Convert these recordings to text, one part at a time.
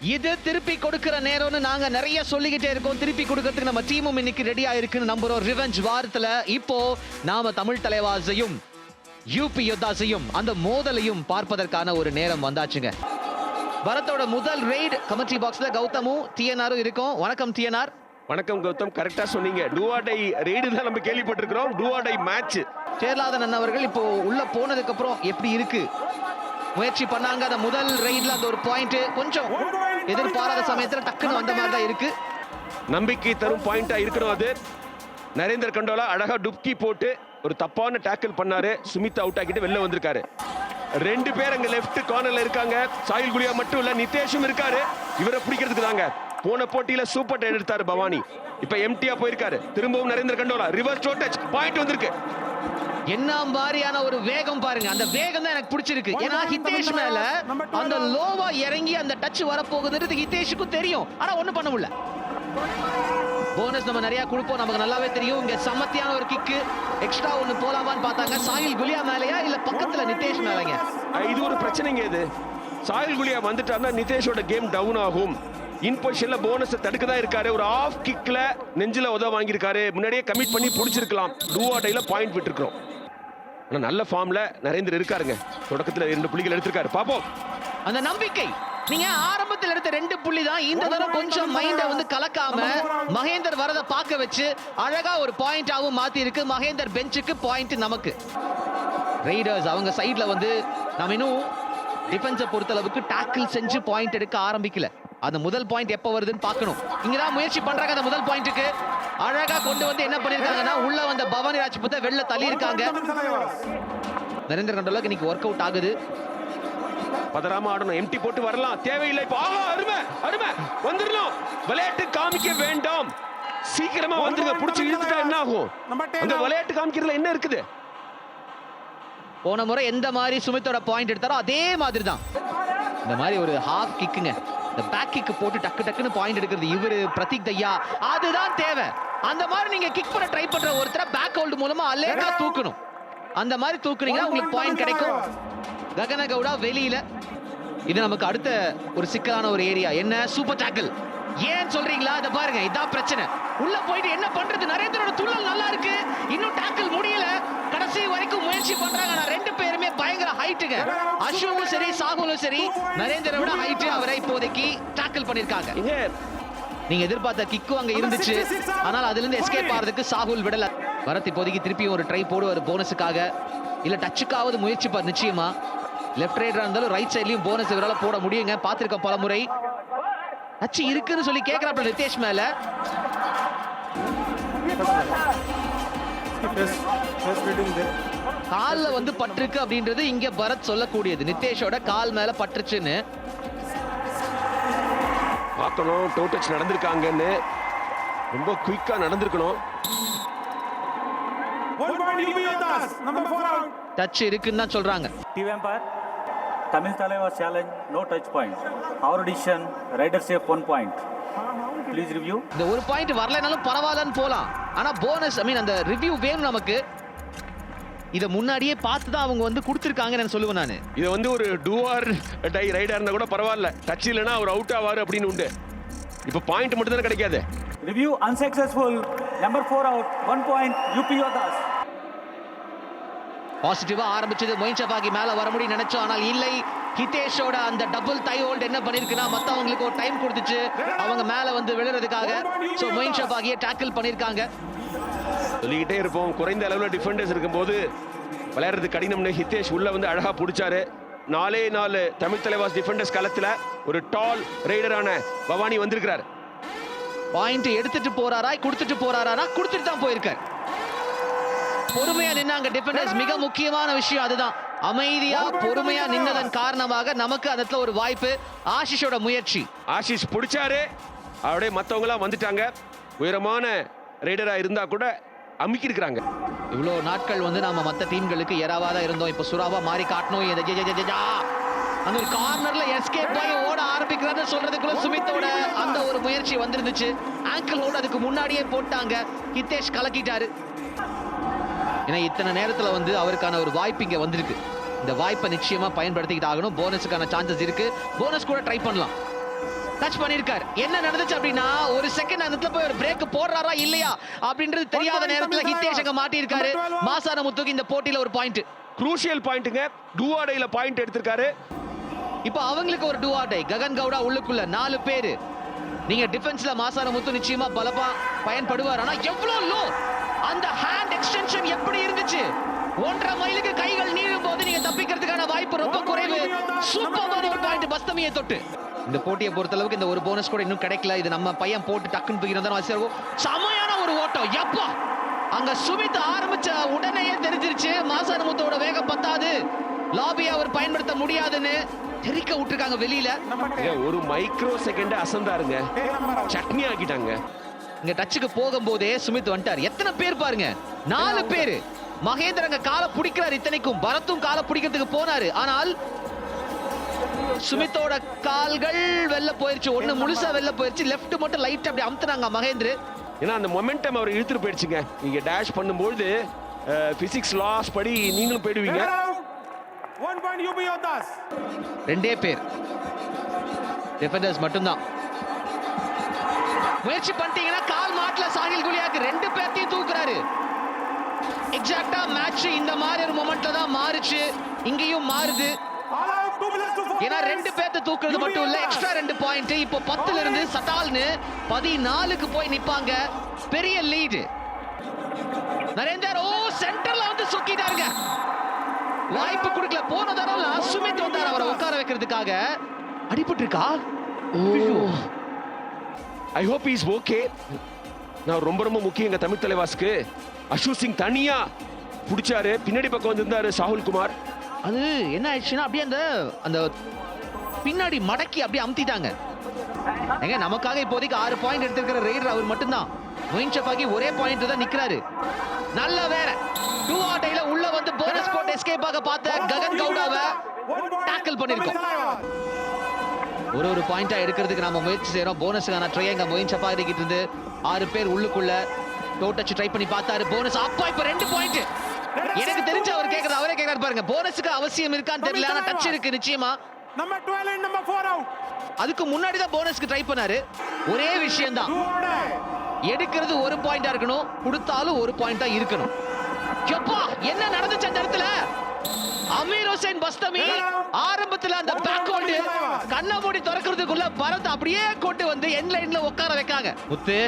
இது திருப்பி கொடுக்கிற நேரம்னு நாங்க நிறைய சொல்லிக்கிட்டே இருக்கோம். திருப்பி கொடுக்கறதுக்கு நம்ம டீமும் இன்னைக்கு ரெடியா இருக்குன்னு நம்புறோம். ரிவெஞ்ச் வாரத்துல இப்போ நாம தமிழ் தலைவாசையும் யூபி யோத்தாசையும் அந்த மோதலையும் பார்ப்பதற்கான ஒரு நேரம் வந்தாச்சுங்க. பரத்தோட முதல் ரெய்டு கமெண்ட்ரி பாக்ஸ்ல கௌதமும் டிஎன்ஆரும் இருக்கும். வணக்கம் டிஎன்ஆர் வணக்கம் கௌதம். கரெக்டா சொன்னீங்க. டூஆடை ரெய்டு தான் நம்ம கேள்விப்பட்டிருக்கிறோம். டூஆடை மேட்ச் சேர்லாதன் அவர்கள் இப்போ உள்ள போனதுக்கு அப்புறம் எப்படி இருக்கு? முயற்சி பண்ணாங்க. அந்த முதல் ரெய்ட்ல அந்த ஒரு பாயிண்ட் கொஞ்சம் எதிர்பாராத சமயத்துல டக்குன்னு வந்த மாதிரி தான் இருக்கு. நம்பிக்கை தரும் பாயிண்டா இருக்கணும் அது. நரேந்தர் கண்டோலா அழகா டுப்கி போட்டு ஒரு தப்பான டேக்கிள் பண்ணாரு. சுமித் அவுட் ஆக்கிட்டு வெளில வந்திருக்காரு. ரெண்டு பேர் அங்க லெஃப்ட் கார்னர்ல இருக்காங்க. சாயில் குலியா மட்டும் இல்ல நிதேஷும் இருக்காரு. இவரை பிடிக்கிறதுக்கு தாங்க. போன போட்டியில சூப்பர் டைன் எடுத்தாரு பவானி. இப்ப எம்டியா போயிருக்காரு. திரும்பவும் Narender Kandola reverse toe touch point வந்திருக்கு. என்ன மாதிரியான ஒரு வேகம் பாருங்க. அந்த வேகம் தான் எனக்கு பிடிச்சிருக்கு. ஏன்னா ஹிதேஷ் மேல அந்த லோவா இறங்கி அந்த டச் வரப்போகுதுன்றது ஹிதேஷுக்கும் தெரியும். ஆனா ஒண்ணும் பண்ண முடியல. போனஸ் நம்ம நிறைய கொடுப்போம். நமக்கு நல்லாவே தெரியும். இங்க சமத்தியான ஒரு கிக்கு எக்ஸ்ட்ரா ஒன்னு போலாமான்னு பார்த்தாங்க. சாயில் குலியா மேலயா இல்ல பக்கத்துல நிதேஷ் மேலங்க? இது ஒரு பிரச்சனைங்க இது. சாயில் குலியா வந்துட்டாருன்னா நிதேஷோட கேம் டவுன் ஆகும். இன் பொசிஷன்ல போனஸ் தடுக்க தான் இருக்காரு. ஒரு ஆஃப் கிக்ல நெஞ்சில உதவ வாங்கியிருக்காரு. முன்னாடியே கமிட் பண்ணி பிடிச்சிருக்கலாம். டூஆடைல பாயிண்ட் விட்டுருக்கோம் ஆனா நல்ல ஃபார்ம்ல நரேந்திர இருக்காருங்க. தொடக்கத்துல ரெண்டு புள்ளிகள் எடுத்திருக்காரு. பாப்போம் அந்த நம்பிக்கை. நீங்க ஆரம்பத்தில் எடுத்த ரெண்டு புள்ளி தான் இந்த தடவை கொஞ்சம் மைண்ட வந்து கலக்காம மகேந்தர் வரத பார்க்க வச்சு அழகா ஒரு பாயிண்டாவும் மாத்தி இருக்கு மகேந்தர் பெஞ்சுக்கு பாயிண்ட் நமக்கு. ரைடர்ஸ் அவங்க சைடுல வந்து நாம இன்னும் டிஃபென்ஸை பொறுத்தளவுக்கு டாக்கிள் செஞ்சு பாயிண்ட் எடுக்க ஆரம்பிக்கல. அந்த முதல் பாயிண்ட் எப்ப வருதுன்னு பார்க்கணும். இங்கதான் முயற்சி பண்றாங்க அந்த முதல் பாயிண்ட்டுக்கு அழகா கொண்டு வந்து என்ன பண்ணிருக்காங்கன்னா உள்ள வந்த பவானி ராஜ்புத்தை வெளில தள்ளி இருக்காங்க. நரேந்திர கண்டோலாக்கு இன்னைக்கு ஒர்க் அவுட் ஆகுது. பதறாம ஆடணும். எம்டி போட்டு வரலாம். தேவையில்லை. இப்போ ஆஹா அருமை அருமை. வந்துடணும். விளையாட்டு காமிக்க வேண்டாம். சீக்கிரமா வந்துருங்க. புடிச்சு இழுத்துட்டா என்ன ஆகும்? அந்த விளையாட்டு காமிக்கிறதுல என்ன இருக்குது? போன முறை எந்த மாதிரி சுமித்தோட பாயிண்ட் எடுத்தாரோ அதே மாதிரி தான் இந்த மாதிரி ஒரு ஹாஃப் கிக்குங்க இந்த பேக் கிக் போட்டு டக்கு டக்குன்னு பாயிண்ட் எடுக்கிறது. இவரு பிரதீக் தையா. அதுதான் தேவை. அந்த மாதிரி நீங்க கிக் பண்ண ட்ரை பண்ற ஒருத்தரை பேக் ஹோல்டு மூலமா அலேக்கா தூக்கணும். அந்த மாதிரி தூக்குனீங்கன்னா உங்களுக்கு பாயிண்ட் கிடைக்கும். ககன கவுடா வெளியில. இது நமக்கு அடுத்த ஒரு சிக்கலான ஒரு ஏரியா என்ன? சூப்பர் டேக்கிள் ஏன் சொல்றீங்களா? அதை பாருங்க. இதான் பிரச்சனை. உள்ள போயிட்டு என்ன பண்றது? நரேந்திரோட துள்ளல் நல்லா இருக்கு. இன்னும் டேக்கிள் முடியல. கடைசி வரைக்கும் முயற்சி பண்றாங்க. ரெண்டு ஹைட்டுங்க அஸ்வமும் சரி சாகுலும் சரி நரேந்திர விட ஹைட் அவரை இப்போதைக்கு டேக்கிள் பண்ணிருக்காங்க. நீங்க எதிர்பார்த்த கிக்கும் அங்க இருந்துச்சு. ஆனால் அதுல இருந்து எஸ்கேப் ஆறதுக்கு சாகுல் விடல. வரத் இப்போதைக்கு திருப்பி ஒரு ட்ரை போடுவார் போனஸுக்காக இல்ல டச்சுக்காவது முயற்சிப்பார் நிச்சயமா. லெஃப்ட் ரைடரா இருந்தாலும் ரைட் சைட்லயும் போனஸ் இவரால போட முடியுங்க. பார்த்திருக்கோம் பல முறை டச்சு இருக்குன்னு சொல்லி கேக்குறாப்ல நிதேஷ் மேல. கால்ல வந்து பட்டிருக்கு அப்படின்றது இங்க பரத் சொல்லக்கூடியது நிதேஷோட கால் மேல பட்டுருச்சுன்னு பார்க்கணும் டோ டச் நடந்திருக்காங்கன்னு ரொம்ப குயிக்கா நடந்திருக்கணும் One point UP Yoddhas, number four out. Touch இருக்குன்னு தான் சொல்றாங்க TV umpire, Tamil Talaiwas challenge, no touch point. Our decision, rider safe one point. Please review. இந்த ஒரு பாயிண்ட் வரலைனாலும் பரவாயில்லன்னு போலாம் ஆனா போனஸ் ஐ மீன் அந்த ரிவ்யூ வேணும் நமக்கு இத முன்னாடியே பார்த்து தான் அவங்க வந்து கொடுத்துருக்காங்கன்னு நான் சொல்லுவேன் நான். இது வந்து ஒரு டூஆர் டை ரைடா இருந்தா கூட பரவாயில்ல. டச் இல்லைன்னா அவர் அவுட் ஆவாரு அப்படின்னு உண்டு. இப்போ பாயிண்ட் மட்டும் தானே கிடைக்காது. Review unsuccessful. Number four out, one point. UP Yoddhas. பாசிட்டிவா ஆரம்பிச்சது மொயின் ஷபாகி மேல வர முடியும் நினைச்சோம். ஆனால் இல்லை. ஹிதேஷோட அந்த டபுள் தை ஹோல்ட் என்ன பண்ணிருக்குன்னா மத்தவங்களுக்கு ஒரு டைம் கொடுத்துச்சு. அவங்க மேல வந்து விழுறதுக்காக. சோ மொயின் ஷபாகியை டேக்கிள் பண்ணிருக்காங்க. சொல்லிக்கிட்டே இருப்போம். குறைந்த அளவில் டிஃபெண்டர்ஸ் இருக்கும்போது விளையாடுறது கடினம்னு ஹிதேஷ் உள்ள வந்து அழகா பிடிச்சாரு. நாலே நாலு தமிழ் தலைவாஸ் டிஃபெண்டர்ஸ் களத்துல ஒரு டால் ரைடரான பவானி வந்திருக்கிறார். பாயிண்ட் எடுத்துட்டு போறாரா கொடுத்துட்டு போறாரா கொடுத்துட்டு தான் போயிருக்கார். பொறுமையா நின்னாங்க டிஃபெண்டர்ஸ் மிக முக்கியமான விஷயம் அதுதான். அமைதியா பொறுமையா நின்னதன் காரணமாக நமக்கு அந்த இடத்துல ஒரு வாய்ப்பு. ஆஷிஷோட முயற்சி. ஆஷிஷ் பிடிச்சாரு. அப்படியே மற்றவங்களாம் வந்துட்டாங்க. உயரமான ரைடரா இருந்தா கூட அமுக்கியிருக்கிறாங்க. இவ்வளோ நாட்கள் வந்து நாம மற்ற டீம்களுக்கு எராவா தான் இருந்தோம். இப்போ சுறாவா மாறி காட்டணும். அந்த ஒரு கார்னர்ல எஸ்கேப் ஆகி ஓட ஆரம்பிக்கிறாரு சொல்றதுக்குள்ள சுமித்தோட அந்த ஒரு முயற்சி வந்திருந்துச்சு. ஆங்கிள் ஹோல்ட் அதுக்கு முன்னாடியே போட்டாங்க. ஹிதேஷ் கலக்கிட்டாரு. ஏன்னா இத்தனை நேரத்துல வந்து அவருக்கான ஒரு வாய்ப்பு இங்க வந்திருக்கு. இந்த வாய்ப்பை நிச்சயமா பயன்படுத்திக்கிட்டு ஆகணும். போனஸுக்கான சான்சஸ் இருக்கு. போனஸ் கூட ட்ரை பண்ணலாம். டச் பண்ணிருக்காரு. என்ன நடந்துச்சு அப்படின்னா ஒரு செகண்ட் அந்த இடத்துல போய் ஒரு பிரேக் போடுறாரா இல்லையா அப்படின்றது தெரியாத நேரத்துல ஹிதேஷ் அங்க மாட்டியிருக்காரு. மாசான முத்துக்கு இந்த போட்டியில ஒரு பாயிண்ட் குரூஷியல் பாயிண்ட்டுங்க டூஆடையில பாயிண்ட் எடுத்திருக்காரு. இப்போ அவங்களுக்கு ஒரு டூ ஆட்டை ககன் கவுடா உள்ளுக்குள்ள நாலு பேரு. நீங்க டிஃபென்ஸ்ல மாசான முத்து நிச்சயமா பலப்பா பயன்படுவார். ஆனா எவ்வளவு லோ அந்த ஹேண்ட் எக்ஸ்டென்ஷன் எப்படி இருந்துச்சு? ஒன்றரை மைலுக்கு கைகள் நீளும் போது நீங்க தப்பிக்கிறதுக்கான வாய்ப்பு ரொம்ப குறைவு. சூப்பரான ஒரு பாயிண்ட் பஸ்தமியை தொட்டு. இந்த போட்டியை பொறுத்த அளவுக்கு இந்த ஒரு போனஸ் கூட இன்னும் கிடைக்கல. இது நம்ம பையன் போட்டு டக்குன்னு போய் வச்சிருக்கோம் செமையான ஒரு ஓட்டம். எப்பா? அங்க சுமித் ஆரம்பிச்ச உடனேயே தெரிஞ்சிருச்சு. மாசான முத்தோட வேகம் பத்தாது. லாபியை அவர் பயன்படுத்த முடியாதுன்னு தெரிக்க விட்டுருக்காங்க வெளியில. ஒரு மைக்ரோ செகண்ட் அசந்தாருங்க. சட்னி ஆக்கிட்டாங்க. இங்க டச்சுக்கு போகும்போதே சுமித் வந்துட்டார். எத்தனை பேர் பாருங்க? நாலு பேரு. மகேந்திர அங்க காலை பிடிக்கிறார் இத்தனைக்கும். பரத்தும் காலை பிடிக்கிறதுக்கு போனாரு. ஆனால் சுமித்தோட கால்கள் வெளில போயிருச்சு. ஒண்ணு முழுசா வெளில போயிருச்சு. லெஃப்ட் மட்டும் லைட் அப்படி அமுத்துனாங்க மகேந்திர. ஏன்னா அந்த மொமெண்டம் அவர் இழுத்துட்டு போயிடுச்சுங்க. நீங்க டேஷ் பண்ணும்போது பிசிக்ஸ் லாஸ் படி நீங்களும் போயிடுவீங்க. ரெண்டே பேர். டிஃபெண்டர்ஸ் மட்டும்தான். முயற்சி பண்ணிட்டீங்கன்னா கால் மாட்டல சாகில் குலியாக்கு ரெண்டு பேர்த்தையும் தூக்குறாரு. மேட்ச் இந்த மாதிரி ஒரு மொமெண்ட்ல தான் மாறுச்சு. இங்கேயும் மாறுது. ஏன்னா ரெண்டு பேர்த்த தூக்குறது மட்டும் இல்ல எக்ஸ்ட்ரா ரெண்டு பாயிண்ட் இப்போ பத்துல இருந்து சட்டால்னு பதினாலுக்கு போய் நிப்பாங்க. பெரிய லீடு நரேந்தர் ஓ சென்டர்ல வந்து சுக்கிட்டாருங்க. வாய்ப்பு கொடுக்கல. போன தடவை சுமித் வந்தார் அவரை உட்கார வைக்கிறதுக்காக. அடிபட்டு இருக்கா ஐ ஹோப் இஸ் ஓகே நான் ரொம்ப ரொம்ப முக்கியம் எங்க தமிழ் தலைவாஸ்க்கு அஷு சிங் தனியா பிடிச்சாரு. பின்னாடி பக்கம் வந்திருந்தாரு சாகுல் குமார். அது என்ன ஆயிடுச்சுன்னா அப்படியே அந்த அந்த பின்னாடி மடக்கி அப்படியே அமுத்திட்டாங்க. ஏங்க நமக்காக இப்போதைக்கு ஆறு பாயிண்ட் எடுத்திருக்கிற ரெய்டர் அவர் மட்டும்தான். மொயின் ஷஃபாகி ஒரே பாயிண்ட் தான் நிக்கிறாரு. நல்ல வேற டூ ஆட்டையில உள்ள வந்து போனஸ் போட்டு எஸ்கேப் ஆக பார்த்த ககன் கவுடாவை டாக்கிள் பண்ணிருக்கோம். ஒரு ஒரு பாயிண்டா எடுக்கிறதுக்கு நாம முயற்சி செய்யறோம் போனஸுக்கான ட்ரை எங்க மொயின் ஷஃபாகி இருந்து ஆறு பேர் உள்ளுக்குள்ள. டோட்டச்சு ட்ரை பண்ணி பார்த்தாரு. போனஸ் அப்பா இப்ப ரெண்டு பாயிண்ட் எனக்கு தெரிஞ்சு அவர் கேக்குறது அவரே கேக்குறாரு பாருங்க. போனஸுக்கு அவசியம் இருக்கான்னு தெரியல. ஆனா டச் இருக்கு நிச்சயமா. Number 12 and number 4 out. அதுக்கு முன்னாடி தான் போனஸ்க்கு ட்ரை பண்ணாரு. ஒரே விஷயம் தான். எடுக்கிறது ஒரு பாயிண்டா இருக்கணும். கொடுத்தாலும் ஒரு பாயிண்டா இருக்கணும். எப்பா என்ன நடந்துச்சு அந்த இடத்துல? அமீர் ஹுசைன் பஸ்தமி ஆரம்பத்துல அந்த பேக் ஹோல்டு கண்ணை மூடி திறக்கிறதுக்குள்ள பரத் அப்படியே கொண்டு வந்து என் லைன்ல உட்கார வைக்காங்க முத்து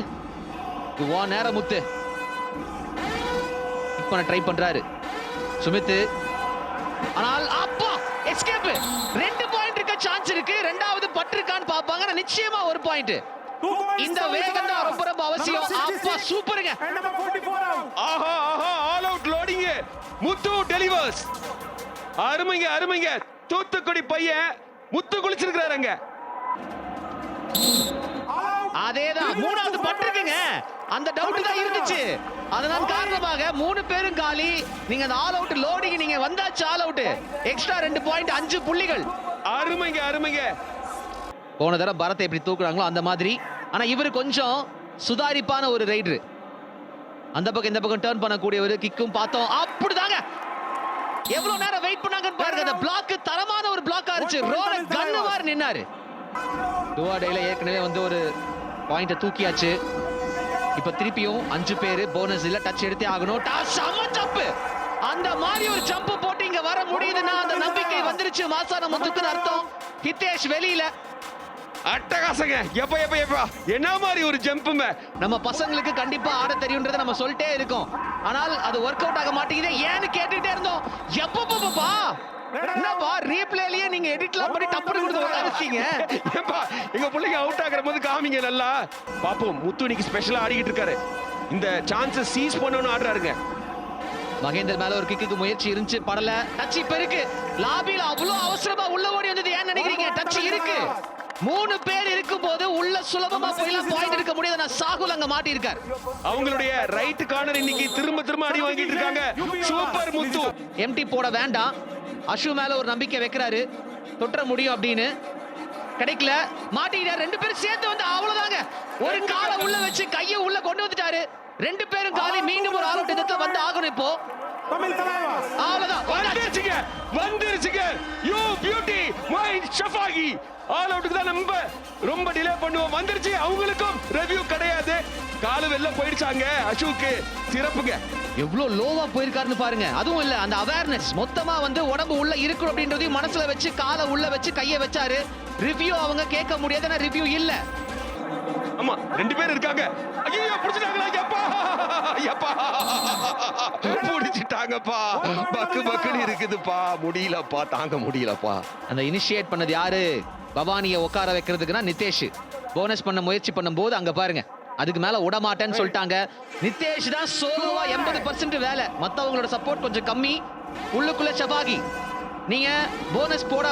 நேரம் முத்து. இப்ப ட்ரை பண்றாரு. சுமித் ஆனால் அப்பா எஸ்கேப் ரெண்டு பாயிண்ட் இருக்க சான்ஸ் இருக்கு. ரெண்டாவது பட்டிருக்கான்னு பாப்பாங்க நிச்சயமா ஒரு பாயிண்ட். இந்த வேகம் தான். ரொம்ப ரொம்ப அவசியம். அப்பா 66 சூப்பருங்க And number 44 out. ஆஹா ஆஹா all out loading Muthu delivers அருமைங்க அருமைங்க. தூத்துக்குடி பையன் முத்து குளிச்சிருக்கிறாருங்க All out. அதேதான். மூணாவது பட்டிருக்குங்க. அந்த டவுட் தான் இருந்துச்சு. அதனால் காரணமாக மூணு பேரும் காலி. நீங்க அந்த ஆல் அவுட் லோடிங் நீங்க வந்தாச்சு ஆல் அவுட் எக்ஸ்ட்ரா ரெண்டு பாயிண்ட் அஞ்சு புள்ளிகள். அருமைங்க அருமைங்க. போன தடவை பரத்தை எப்படி தூக்குறாங்களோ அந்த மாதிரி. ஆனா இவர் கொஞ்சம் சுதாரிப்பான ஒரு ரைடர் அந்த பக்கம் இந்த பக்கம் டர்ன் பண்ணக்கூடியவர் கிக்கும் பார்த்தோம். அப்படிதாங்க. எவ்வளவு நேரம் வெயிட் பண்ணாங்கன்னு பாருங்க. அந்த பிளாக் தரமான ஒரு பிளாக் ஆச்சு ரோட கண்ணு மாதிரி நின்னாரு. டுவாடேல ஏற்கனவே வந்து ஒரு பாயிண்ட தூக்கியாச்சு. இப்ப திருப்பியும் அஞ்சு பேரு போனஸ் இல்ல டச் எடுத்தே ஆகணும். செம ஜம்ப் அந்த மாதிரி ஒரு ஜம்ப் போட்டு இங்க வர முடியுதுன்னா அந்த நம்பிக்கை வந்துருச்சு. மாசான முத்துக்குன்னு அர்த்தம். ஹிதேஷ் வெளியில. அட்டகாசங்க. எப்ப எப்ப எப்ப? என்ன மாதிரி ஒரு ஜம்புங்க நம்ம பசங்களுக்கு கண்டிப்பா ஆட தெரியும்ன்றதை நம்ம சொல்லிட்டே இருக்கோம். ஆனால் அது ஒர்க் அவுட் ஆக மாட்டேங்குது. ஏன்னு கேட்டுட்டே இருந்தோம். எப்பப்பா என்னப்பா ரீப்ளேலயே நீங்க எடிட்லாம் பண்ணி டப்புனு கொடுத்து உட்காந்துச்சீங்க ஏப்பா எங்க பிள்ளைங்க அவுட் ஆகுற போது காமிங்க நல்லா. பாப்போம் முத்து இன்னைக்கு ஸ்பெஷலா ஆடிக்கிட்டு இருக்காரு. இந்த சான்ஸை சீஸ் பண்ணணும்னு ஆடுறாருங்க. மகேந்தர் மேல ஒரு கிக்குக்கு முயற்சி இருந்துச்சு படல. டச் இப்ப இருக்கு. லாபில அவ்வளவு அவசரமா உள்ள ஓடி வந்தது ஏன் நினைக்கிறீங்க? டச் இருக்கு. மூணு பேர் இருக்கும் போது உள்ள சுலபமா போயெல்லாம் பாயிண்ட் எடுக்க முடியாது நான் சாகுல் அங்க மாட்டி இருக்கார் அவங்களுடைய ரைட் கார்னர் இன்னைக்கு திரும்ப திரும்ப அடி வாங்கிட்டு இருக்காங்க. சூப்பர் முத்து. எம்டி போட வேண்டாம். அஷு மேல ஒரு நம்பிக்கை வைக்கிறாரு. தொற்ற முடியும் அப்படின்னு. கிடைக்கல. மாட்டிக்கிட்டாரு. ரெண்டு பேரும் சேர்த்து வந்து அவ்வளவுதாங்க. ஒரு காலை உள்ள வச்சு கையை உள்ள கொண்டு வந்துட்டாரு. ரெண்டு பேரும் காலி மீண்டும் ஒரு ஆள் இடத்துல வந்து ஆகணும் இப்போ. அவ்வளவுதான். வந்துருச்சுங்க. வந்துருச்சுங்க. You beauty ஷஃபாகி. ஆல் அவுட்டுக்கு தான் நம்ம ரொம்ப டிலே பண்ணுவோம். வந்துருச்சு. அவங்களுக்கும் ரிவ்யூ கிடையாது. காலு வெளில போயிடுச்சாங்க. அசோக்கு சிறப்புங்க. எவ்வளவு லோவா போயிருக்காருன்னு பாருங்க. அதுவும் இல்ல அந்த அவேர்னஸ் மொத்தமா வந்து உடம்பு உள்ள இருக்கணும் அப்படின்றதையும் மனசுல வச்சு காலை உள்ள வச்சு கையை வச்சாரு. ரிவ்யூ அவங்க கேட்க முடியாது ரிவ்யூ இல்லை. ஆமா ரெண்டு பேர் இருக்காங்க. ஐயோ புடிச்சிட்டாங்களா எப்பா எப்பா புடிச்சிட்டாங்கப்பா. பக்கு பக்குன்னு இருக்குதுப்பா. முடியலப்பா தாங்க முடியலப்பா. அந்த இனிஷியேட் பண்ணது யாரு? பவானியை உட்கார வைக்கிறதுக்குன்னா நிதேஷ் போனஸ் பண்ண முயற்சி பண்ணும்போது அங்க பாருங்க. அதுக்கு மேல விட மாட்டேன்னு சொல்லிட்டாங்க. நிதேஷ் தான் சோலோவா எண்பது பர்சன்ட் வேலை. மத்தவங்களோட சப்போர்ட் கொஞ்சம் கம்மி. உள்ளுக்குள்ள ஷபாகி நீங்க போனஸ் போட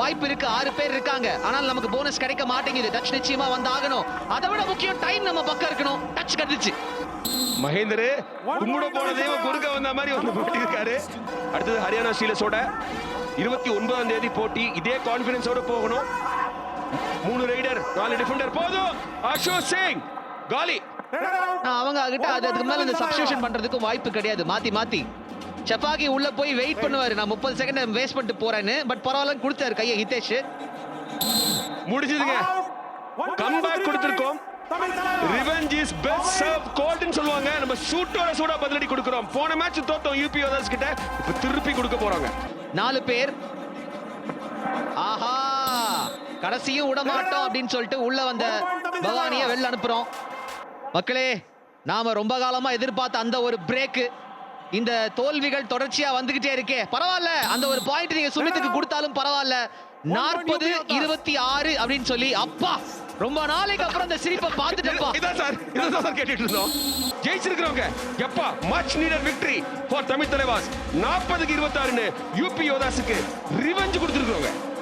வாய்ப்பு இருக்கு ஆறு பேர் இருக்காங்க. ஆனால் நமக்கு போனஸ் கிடைக்க மாட்டேங்குது. டச் நிச்சயமா வந்து ஆகணும் அதை விட முக்கியம் டைம் நம்ம பக்கம் இருக்கணும். டச் கிடைச்சு மகேந்தர் கும்பிட போன தெய்வம் குறுக்க வந்த மாதிரி வந்து போட்டிருக்காரு. அடுத்தது ஹரியானா ஸ்டீலர்ஸோட இருபத்தி ஒன்பதாம் தேதி போட்டி. இதே கான்பிடன்ஸோட போகணும். மூணு ரைடர் நாலு டிஃபெண்டர் போதும். அசோக் சிங். காலி. அவங்க கிட்ட அது அதுக்கு மேல இந்த சப்ஸ்டியூஷன் பண்றதுக்கும் வாய்ப்பு கிடையாது. மாத்தி மாத்தி. ஷபாகி உள்ள போய் வெயிட் பண்ணுவாரு. நான் முப்பது செகண்ட் வேஸ்ட் பண்ணிட்டு போறேன்னு. பட் பரவாயில்ல கொடுத்தாரு கையை ஹிதேஷ். முடிஞ்சதுங்க. கம்பேக் கொடுத்திருக்கோம். ரிவெஞ்ச் இஸ் பெஸ்ட் சர்வ் கோல்ட்னு சொல்லுவாங்க. நம்ம சூட்டோட சூடா பதிலடி கொடுக்கிறோம். போன மேட்ச் தோத்தோம் யூபி ஓதர்ஸ் கிட்ட. இப்ப திருப்பி கொடுக்க போறாங்க. நாலு பேர். ஆஹா. கடைசியும் விட மாட்டோம் அப்படின்னு சொல்லிட்டு உள்ள வந்த பவானிய வெளில அனுப்புறோம். மக்களே நாம ரொம்ப காலமா எதிர்பார்த்த அந்த ஒரு பிரேக் இந்த தோல்விகள் தொடர்ச்சியா வந்துகிட்டே இருக்கே. பரவாயில்ல. அந்த ஒரு பாயிண்ட் நீங்க சுமித்துக்கு கொடுத்தாலும் பரவாயில்ல. நாற்பது இருபத்தி ஆறு அப்படின்னு சொல்லி அப்பா! ரொம்ப நாளைக்கு அப்புறம் இந்த சிரிப்பை பார்த்துட்டப்பா. இதான் சார். இதான் சார் கேட்டுட்டு இருந்தோம். ஜெயிச்சிருக்கிறவங்க எப்பா much needed victory for Tamil Thalaivas. நாற்பதுக்கு இருபத்தாறுன்னு யூபி யோதாஸுக்கு ரிவெஞ்ச் கொடுத்துருக்கிறவங்க.